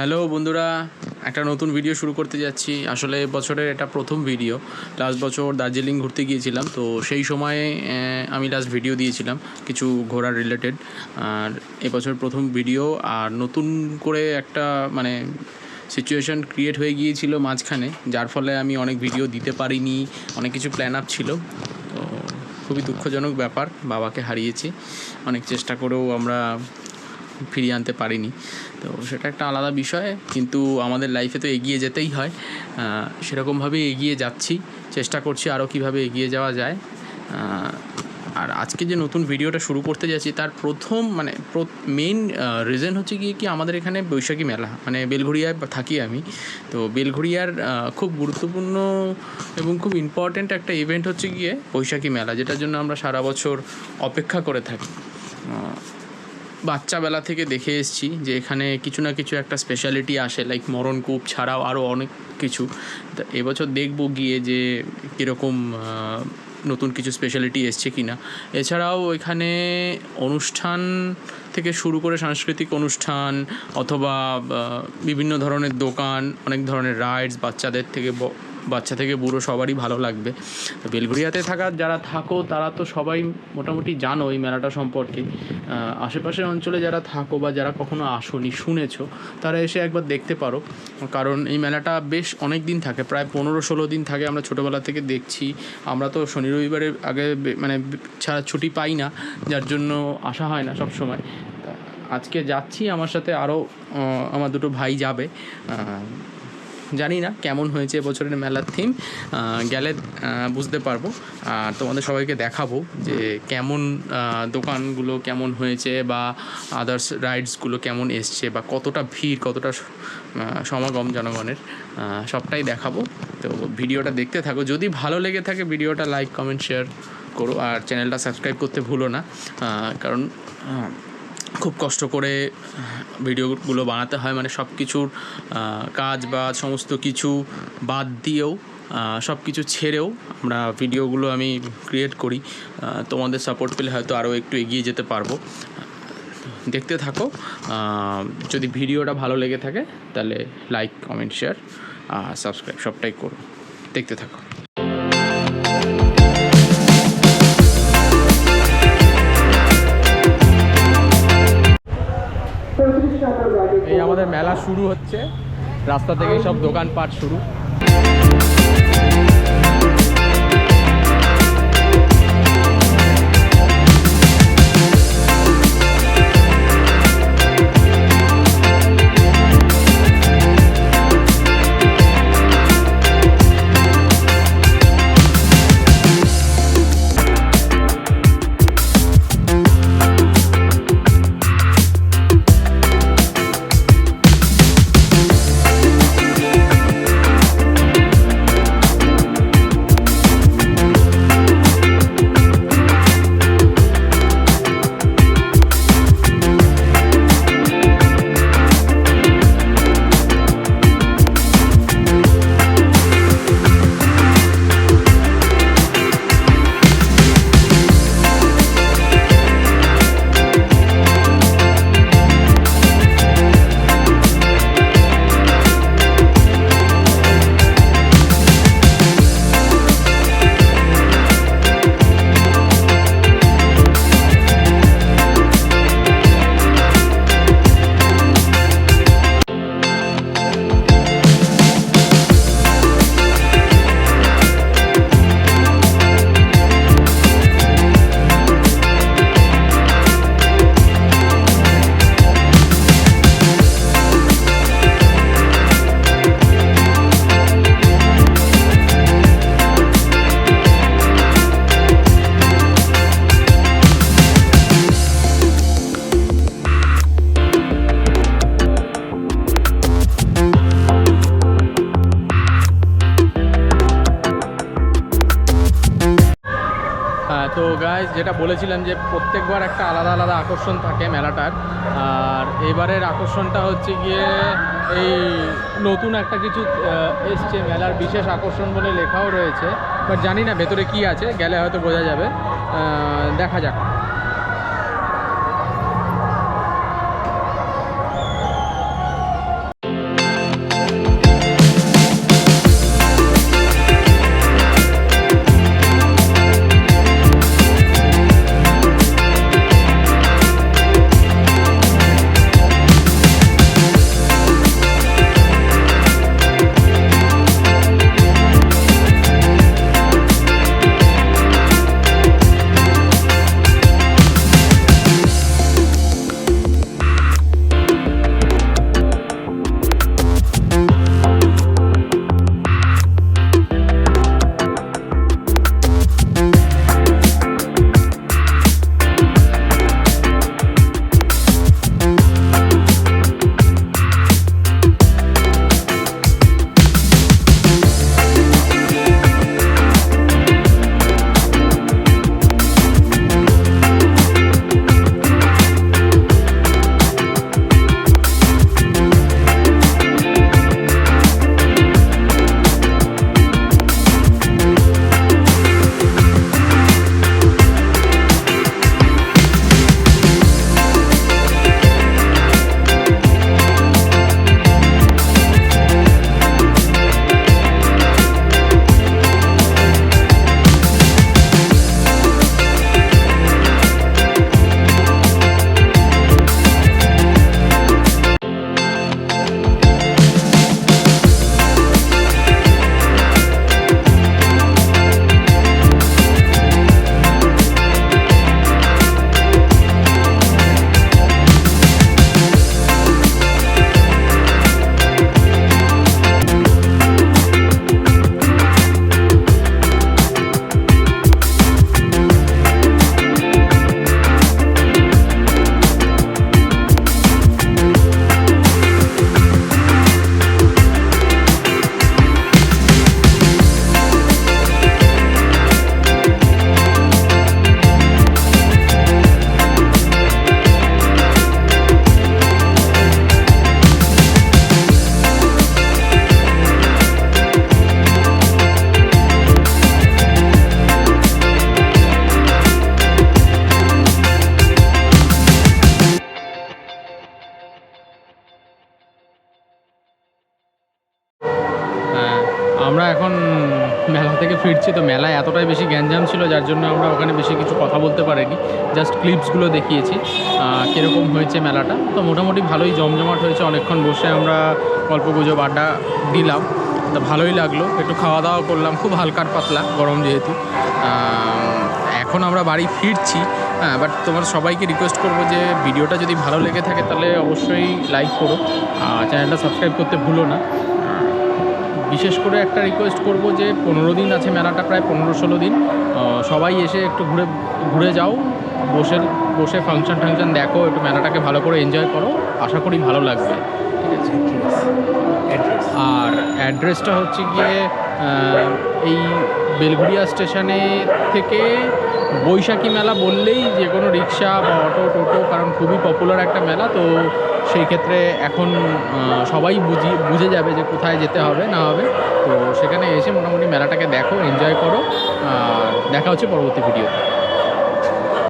Hello বন্ধুরা, একটা নতুন ভিডিও শুরু করতে যাচ্ছি। আসলে বছরের এটা প্রথম ভিডিও লাস্ট বছর দার্জিলিং ঘুরতে গিয়েছিলাম, তো সেই সময়ে আমি লাস্ট ভিডিও দিয়েছিলাম, কিছু ঘোরার রিলেটেড আর এবছর প্রথম ভিডিও আর নতুন করে একটা মানে সিচুয়েশন ক্রিয়েট হয়ে গিয়েছিল মাঝখানে, যার ফলে আমি অনেক ভিডিও দিতে পারিনি, অনেক কিছু প্ল্যান আপ ছিল। তো খুবই দুঃখজনক ব্যাপার, বাবাকে হারিয়েছি। অনেক চেষ্টা করেও আমরা ফিরিয়ে আনতে পারিনি। তো সেটা একটা আলাদা বিষয়, কিন্তু আমাদের লাইফে তো এগিয়ে যেতেই হয়। সেরকমভাবেই এগিয়ে যাচ্ছি, চেষ্টা করছি আরও কীভাবে এগিয়ে যাওয়া যায়। আর আজকে যে নতুন ভিডিওটা শুরু করতে যাচ্ছি, তার প্রথম মানে মেইন রিজন হচ্ছে গিয়ে কি আমাদের এখানে বৈশাখী মেলা মানে বেলঘড়িয়ায় থাকি আমি। তো বেলঘড়িয়ার খুব গুরুত্বপূর্ণ এবং খুব ইম্পর্ট্যান্ট একটা ইভেন্ট হচ্ছে গিয়ে বৈশাখী মেলা, যেটার জন্য আমরা সারা বছর অপেক্ষা করে থাকি। বাচ্চাবেলা থেকে দেখে এসেছি যে এখানে কিছু না কিছু একটা স্পেশালিটি আসে লাইক মরণকূপ ছাড়াও আরও অনেক কিছু। তা এবছর দেখব গিয়ে যে কীরকম নতুন কিছু স্পেশালিটি এসছে কি না এছাড়াও এখানে অনুষ্ঠান থেকে শুরু করে সাংস্কৃতিক অনুষ্ঠান অথবা বিভিন্ন ধরনের দোকান, অনেক ধরনের রাইডস বাচ্চাদের থেকে বাচ্চা থেকে বুড়ো সবারই ভালো লাগবে। বেলঘরিয়াতে থাকা, যারা থাকো, তারা তো সবাই মোটামুটি জানো এই মেলাটা সম্পর্কে। আশেপাশের অঞ্চলে যারা থাকো বা যারা কখনো আসনি, শুনেছো, তারা এসে একবার দেখতে পারো। কারণ এই মেলাটা বেশ অনেক দিন থাকে, প্রায় পনেরো ষোলো দিন থাকে আমরা ছোটোবেলা থেকে দেখছি। আমরা তো শনি রবিবারের আগে মানে ছাড়া ছুটি পাই না, যার জন্য আসা হয় না সব সময় আজকে যাচ্ছি, আমার সাথে আরও আমার দুটো ভাই যাবে। জানি না কেমন হয়েছে এবছরের মেলার থিম গেলে বুঝতে পারব। আর তোমাদের সবাইকে দেখাবো যে কেমন দোকানগুলো কেমন হয়েছে বা আদার্স রাইডসগুলো কেমন এসছে বা কতটা ভিড়, কতটা সমাগম জনগণের সবটাই দেখাবো। তো ভিডিওটা দেখতে থাকো। যদি ভালো লেগে থাকে ভিডিওটা লাইক কমেন্ট শেয়ার করো। আর চ্যানেলটা সাবস্ক্রাইব করতে ভুলো না কারণ খুব কষ্ট করে ভিডিওগুলো বানাতে হয়। মানে সব কিছুর কাজ বা সমস্ত কিছু বাদ দিয়েও সব কিছু ছেড়েও আমরা ভিডিওগুলো আমি ক্রিয়েট করি। তোমাদের সাপোর্ট পেলে হয়তো আরও একটু এগিয়ে যেতে পারব। দেখতে থাকো। যদি ভিডিওটা ভালো লেগে থাকে, তাহলে লাইক কমেন্ট শেয়ার আর সাবস্ক্রাইব সবটাই করো। দেখতে থাকো। মেলা শুরু হচ্ছে। রাস্তা থেকে সব দোকানপাট শুরু। তো গাইজ যেটা বলেছিলাম যে প্রত্যেকবার একটা আলাদা আলাদা আকর্ষণ থাকে মেলাটার। আর এবারের আকর্ষণটা হচ্ছে গিয়ে এই নতুন একটা কিছু এসছে মেলার বিশেষ আকর্ষণ বলে লেখাও রয়েছে। বাট জানি না ভেতরে কি আছে, গেলে হয়তো বোঝা যাবে। দেখা যাক। এখন মেলা থেকে ফিরছি, তো মেলায় এতটাই বেশি গ্যাঞ্জাম ছিল, যার জন্য আমরা ওখানে বেশি কিছু কথা বলতে পারিনি। জাস্ট ক্লিপসগুলো দেখিয়েছি কীরকম হয়েছে মেলাটা। তো মোটামুটি ভালোই জমজমাট হয়েছে, অনেকক্ষণ বসে আমরা গল্প গুজব আড্ডা দিলাম। তো ভালোই লাগল, একটু খাওয়া দাওয়া করলাম, খুব হালকার পাতলা, গরম যেহেতু। এখন আমরা বাড়ি ফিরছি হ্যাঁ বাট তোমার সবাইকে রিকোয়েস্ট করব যে ভিডিওটা যদি ভালো লেগে থাকে, তাহলে অবশ্যই লাইক করো। আর চ্যানেলটা সাবস্ক্রাইব করতে ভুলো না। বিশেষ করে একটা রিকোয়েস্ট করব যে পনেরো দিন আছে মেলাটা প্রায় পনেরো ষোলো দিন। সবাই এসে একটু ঘুরে ঘুরে যাও বসে বসে ফাংশন টাংশন দেখো একটু মেলাটাকে ভালো করে এনজয় করো আশা করি ভালো লাগবে। ঠিক আছে? আর অ্যাড্রেসটা হচ্ছে গিয়ে এই বেলঘুরিয়া স্টেশনে থেকে বৈশাখী মেলা বললেই যে কোনো রিক্সা বা অটো, টোটো, কারণ খুবই পপুলার একটা মেলা, তো সেই ক্ষেত্রে এখন সবাই বুঝি, বুঝে যাবে যে কোথায় যেতে হবে, না হবে। তো সেখানে এসে মোটামুটি মেলাটাকে দেখো এনজয় করো, আর দেখা হচ্ছে পরবর্তী ভিডিওতে